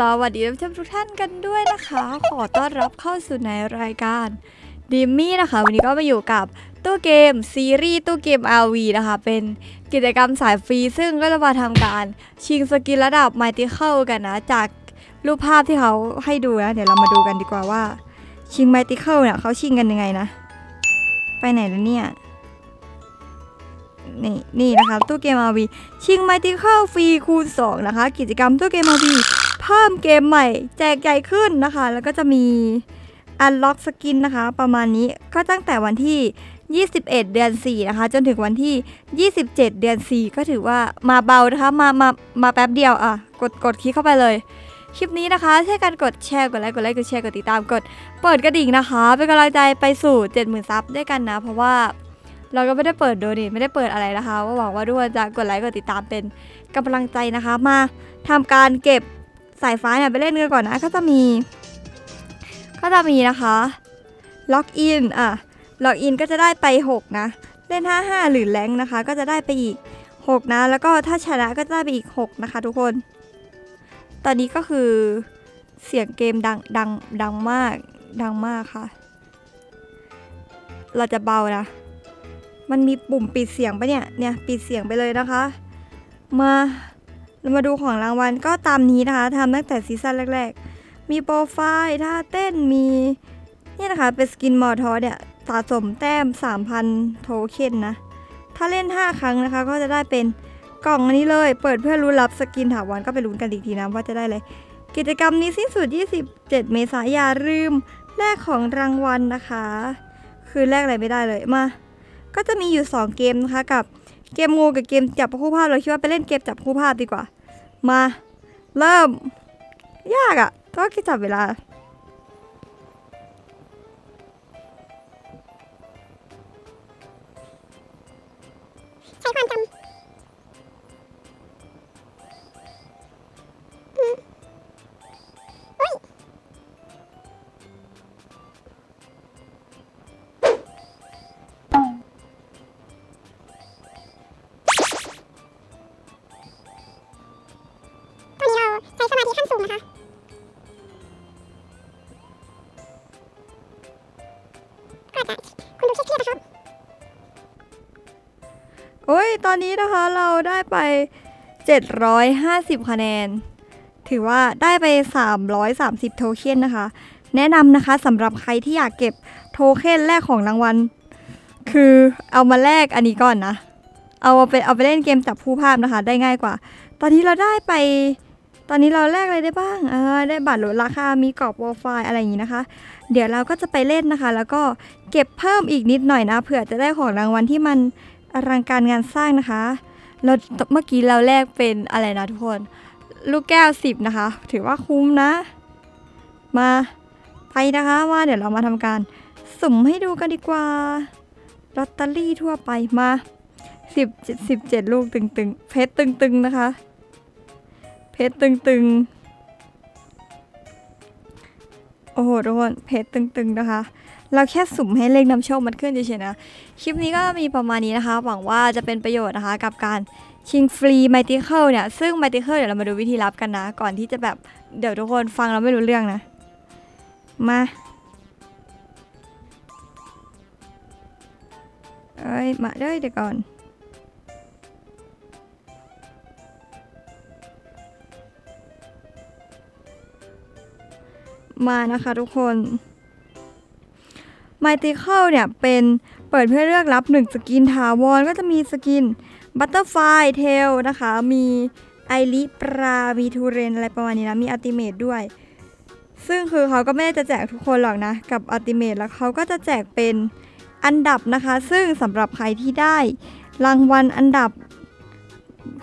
สวัสดีท่านผู้ชมทุกท่านกันด้วยนะคะ ขอต้อนรับเข้าสู่ในรายการดิมมี่นะคะ วันนี้ก็มาอยู่กับตู้เกมซีรีส์ตู้เกม RV นะคะ เป็นกิจกรรมสายฟรี ซึ่งก็จะมาทำการชิงสกินระดับ m มติเคิลกันนะ จากรูปภาพที่เขาให้ดูนะ เดี๋ยวเรามาดูกันดีกว่าว่า ชิง m มติเคิลเนี่ยเขาชิงกันยังไงนะ ไปไหนแล้วเนี่ยนี่นี่นะคะตู้เกม RV ชิง m มติเคิลฟรีคูณ2นะคะ กิจกรรมตู้เกม RV เพิ่มเกมใหม่ แจกใหญ่ขึ้นนะคะ แล้วก็จะมี Unlock Skin นนะคะ ประมาณนี้ก็ตั้งแต่วันที่ 21 เดือน 4 นะคะ จนถึงวันที่ 27 เดือน 4 ก็ถือว่ามาเบานะคะมามามาแป๊บเดียวอะ กดกดคลิกเข้าไปเลย คลิปนี้นะคะช่วยกันกดแชร์กดไลค์กดไลค์กดแชร์กดติดตามกดเปิดกระดิ่งนะคะ เป็นกำลังใจไปสู่ 70,000 ซับด้วยกันนะ เพราะว่าเราก็ไม่ได้เปิดโดนทไม่ได้เปิดอะไรนะคะก็หวังว่าทุกคนจะกดไลค์กดติดตามเป็นกำลังใจนะคะ มาทำการเก็บ สายฟ้าเนี่ยไปเล่นกันก่อนนะ ก็จะมี ก็จะมีนะคะ ล็อกอินอะ ล็อกอินก็จะได้ไป 6 นะ เล่น 55 หรือแรงนะคะ ก็จะได้ไปอีก 6 นะ แล้วก็ถ้าชนะก็จะได้ไปอีก 6 นะคะ ทุกคน ตอนนี้ก็คือเสียงเกมดังดังดังมาก ดังมากค่ะ เราจะเบานะ มันมีปุ่มปิดเสียงปะเนี่ย เนี่ยปิดเสียงไปเลยนะคะ มา เรามาดูของรางวัลก็ตามนี้นะคะทำตั้งแต่ซีซั่นแรก ๆ มีโปรไฟล์ท่าเต้นมีนี่นะคะเป็นสกินมอทอเนี่ยสะสมแต้ม 3,000 โทเค็นนะ ถ้าเล่น 5 ครั้งนะคะ ก็จะได้เป็นกล่องอันนี้เลย เปิดเพื่อรุ้รับสกินถาวรก็ไปลุ้นกันอีกทีนะว่าจะได้เลย กิจกรรมนี้สิ้นสุด 27 เมษายนอย่าลืมแลกของรางวัลนะคะ คือแลกอะไรไม่ได้เลยมา ก็จะมีอยู่ 2 เกมนะคะกับเกมงูกับเกมจับคู่ภาพเราคิดว่าไปเล่นเกมจับคู่ภาพดีกว่า มา เริ่ม ยากอะ่ะ ก็คิดจับเวลา ใช้ความจำ สมาธิขั้นสูงนะคะก็อาจจะคุณดูเครียดๆนะครับโอ้ย ตอนนี้นะคะเราได้ไป 750 คะแนน ถือว่าได้ไป 330 โทเค็นนะคะ แนะนำนะคะสำหรับใครที่อยากเก็บโทเค็นแรกของรางวัล คือเอามาแลกอันนี้ก่อนนะ เอาไปเอาไปเล่นเกมจับผู้ภาพนะคะ ได้ง่ายกว่า ตอนนี้เราได้ไป ตอนนี้เราแลกอะไรได้บ้างอ่าได้บัตรลดราคา มีกรอบโปรไฟล์อะไรอย่างนี้นะคะ เดี๋ยวเราก็จะไปเล่นนะคะ แล้วก็เก็บเพิ่มอีกนิดหน่อยนะเผื่อจะได้ของรางวัลที่มันอลังการงานสร้างนะคะเราเมื่อกี้เราแลกเป็นอะไรนะทุกคน ลูกแก้วสิบนะคะ ถือว่าคุ้มนะ มาไปนะคะว่าเดี๋ยวเรามาทำการสุ่มให้ดูกันดีกว่าลอตเตอรี่ทั่วไปมาสิบสิบเจ็ดลูกตึงๆเพชรตึงๆนะคะ เพชรตึงๆ โอ้โหทุกคนเพชรตึงๆนะคะ เราแค่สุ่มให้เลขนำโชคมันขึ้นเฉยๆนะ คลิปนี้ก็มีประมาณนี้นะคะ หวังว่าจะเป็นประโยชน์นะคะกับการชิงฟรีไมติเคิลเนี่ย ซึ่งไมติเคิลเดี๋ยวเรามาดูวิธีรับกันนะ ก่อนที่จะแบบเดี๋ยวทุกคนฟังเราไม่รู้เรื่องนะ มาเอ้ยมาเด้ยเดี๋ยวก่อน มานะคะทุกคน m y t i c a l เนี่ยเป็นเปิดเพื่อเลือกรับ 1 สกินถาวรก็จะมีสกิน Butterfly Tail นะคะ มีไอริปรามีทูเรนอะไรประมาณนี้นะ มีอัติเม e ด้วย ซึ่งคือเขาก็ไม่ได้จะแจกทุกคนหรอกนะ กับอัติเม e แล้วเขาก็จะแจกเป็นอันดับนะคะ ซึ่งสำหรับใครที่ได้รางวัลอันดับ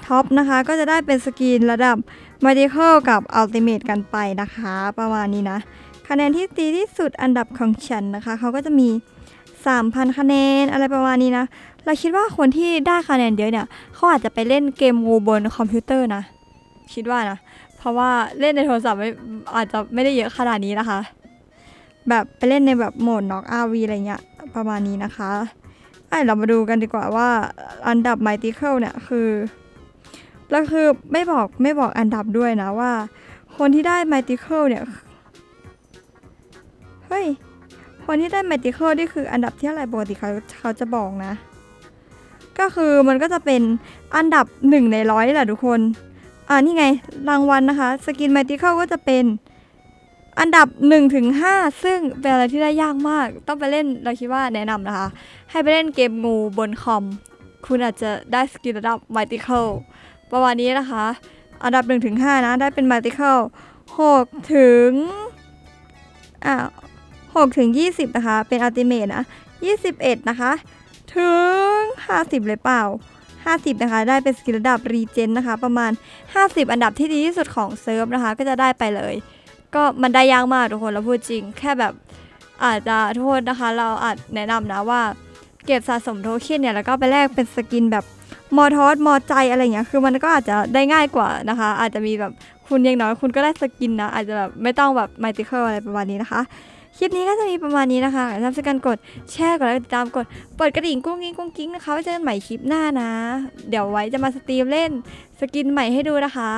ท็อปนะคะก็จะได้เป็นสกินระดับ m y t i c a l กับ Ultimate กันไปนะคะ ประมาณนี้นะ คะแนนที่ดีที่สุดอันดับของฉันนะคะ เขาก็จะมี 3,000 คะแนนอะไรประมาณนี้นะ เราคิดว่าคนที่ได้คะแนนเยอะเนี่ยเขาอาจจะไปเล่นเกมงูบนคอมพิวเตอร์นะ คิดว่านะ เพราะว่าเล่นในโทรศัพท์ไม่อาจจะไม่ได้เยอะขนาดนี้นะคะ แบบไปเล่นในแบบโหมดน็อกอาร์วีอะไรเงี้ยประมาณนี้นะคะไอ้เรามาดูกันดีกว่าว่าอันดับ m y t i c a l เนี่ยคือ แล้วคือไม่บอกไม่บอกอันดับด้วยนะว่า คนที่ได้ Mythical เนี่ย เฮ้ย คนที่ได้ Mythical นี่คืออันดับที่อะไรปกติเขาเขาจะบอกนะ ก็คือมันก็จะเป็นอันดับหนึ่งในร้อยแหละทุกคน อ่านี่ไงรางวัลนะคะ สกิน Mythical ก็จะเป็นอันดับ1ถึง5ซึ่งเป็นอะไรที่ได้ยากมาก ต้องไปเล่นเราคิดว่าแนะนำนะคะ ให้ไปเล่นเกมงูบนคอม คุณอาจจะได้สกินระดับ Mythical ประมาณนี้นะคะ อันดับ1ถึง5นะ ได้เป็น Mythical 6ถึงอ่า6ถึง 20 นะคะ เป็น Ultimate นะ 21 นะคะ ถึง 50 เลยเปล่า 50 นะคะ ได้เป็นสกิลระดับรีเจนนะคะ ประมาณ 50 อันดับที่ดีที่สุดของเซิร์ฟนะคะ ก็จะได้ไปเลย ก็มันได้ยากมากทุกคนเราพูดจริง แค่แบบอาจจะโทษนะคะ เราอาจแนะนำนะว่าเก็บสะสมโทเค็นเนี่ย แล้วก็ไปแลกเป็นสกินแบบ มอทอสมอใจอะไรเงี้ยคือมันก็อาจจะได้ง่ายกว่านะคะ อาจจะมีแบบคุณยังน้อยคุณก็ได้สกินนะอาจจะแบบไม่ต้องแบบมัลติเคิลอะไรประมาณนี้นะคะคลิปนี้ก็จะมีประมาณนี้นะคะอย่าลืมกันกดแชร์กดไลค์ติดตามกดเปิดกระดิ่งกุ้งกิ้งกุ้งกิ้งนะคะไว้เจอกันใหม่คลิปหน้านะ เดี๋ยวไว้จะมาสตรีมเล่นสกินใหม่ให้ดูนะคะ